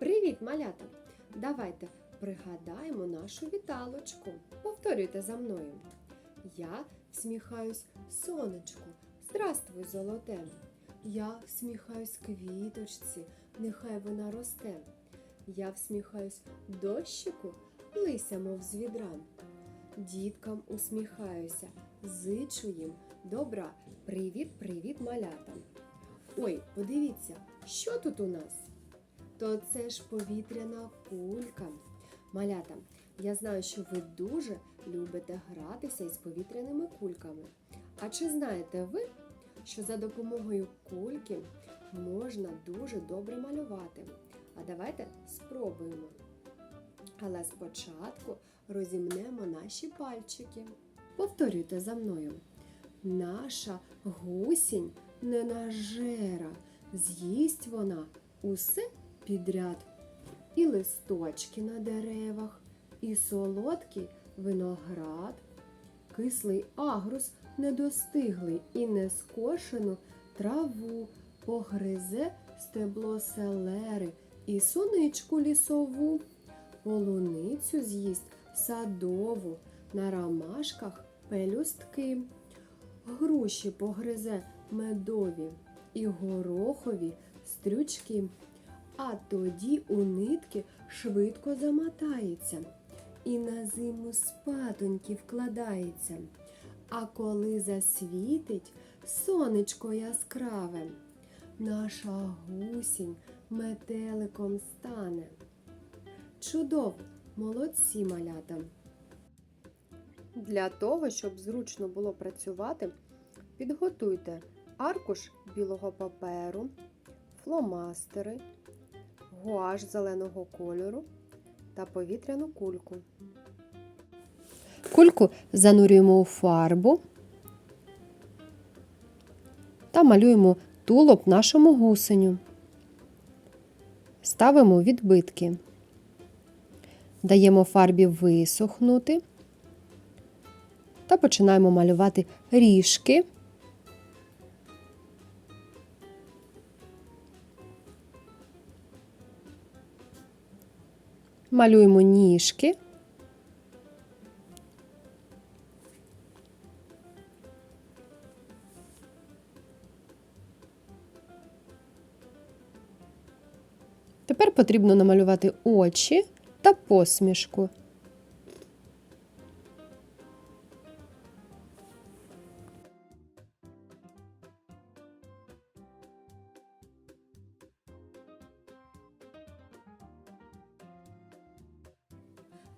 Привіт, малята! Давайте пригадаємо нашу віталочку. Повторюйте за мною. Я всміхаюсь сонечку. Здравствуй, золоте. Я всміхаюсь квіточці, нехай вона росте. Я всміхаюсь дощику, лися, мов з відра. Діткам усміхаюся, зичу їм добра. Привіт, привіт, малята. Ой, подивіться, що тут у нас? То це ж повітряна кулька. Малята, я знаю, що ви дуже любите гратися із повітряними кульками. А чи знаєте ви, що за допомогою кульки можна дуже добре малювати? А давайте спробуємо. Але спочатку розімнемо наші пальчики. Повторюйте за мною. Наша гусінь не нажера, з'їсть вона усе підряд. І листочки на деревах, і солодкий виноград, кислий агрус недостиглий і нескошену траву. Погризе стебло селери і суничку лісову, полуницю з'їсть садову, на ромашках пелюстки, груші погризе медові і горохові стрючки. А тоді у нитки швидко замотається і на зиму спатоньки вкладається. А коли засвітить сонечко яскраве, наша гусінь метеликом стане. Чудово, молодці малята! Для того, щоб зручно було працювати, підготуйте аркуш білого паперу, фломастери, гуаш зеленого кольору та повітряну кульку. Кульку занурюємо у фарбу та малюємо тулуб нашому гусеню. Ставимо відбитки. Даємо фарбі висохнути та починаємо малювати ріжки. Малюємо ніжки. Тепер потрібно намалювати очі та посмішку.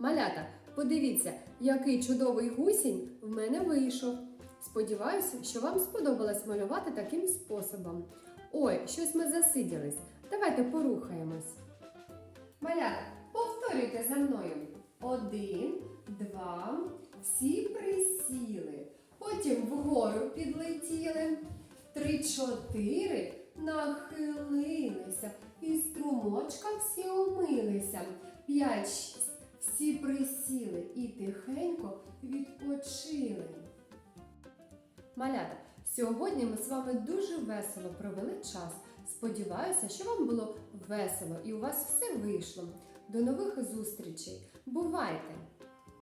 Малята, подивіться, який чудовий гусінь в мене вийшов. Сподіваюся, що вам сподобалось малювати таким способом. Ой, щось ми засиділись. Давайте порухаємось. Малята, повторюйте за мною. Один, два, всі присіли. Потім вгору підлетіли. Три, чотири нахилилися. І струмочка всі умилися. П'ять. Всі присіли і тихенько відпочили. Малята, сьогодні ми з вами дуже весело провели час. Сподіваюся, що вам було весело і у вас все вийшло. До нових зустрічей. Бувайте!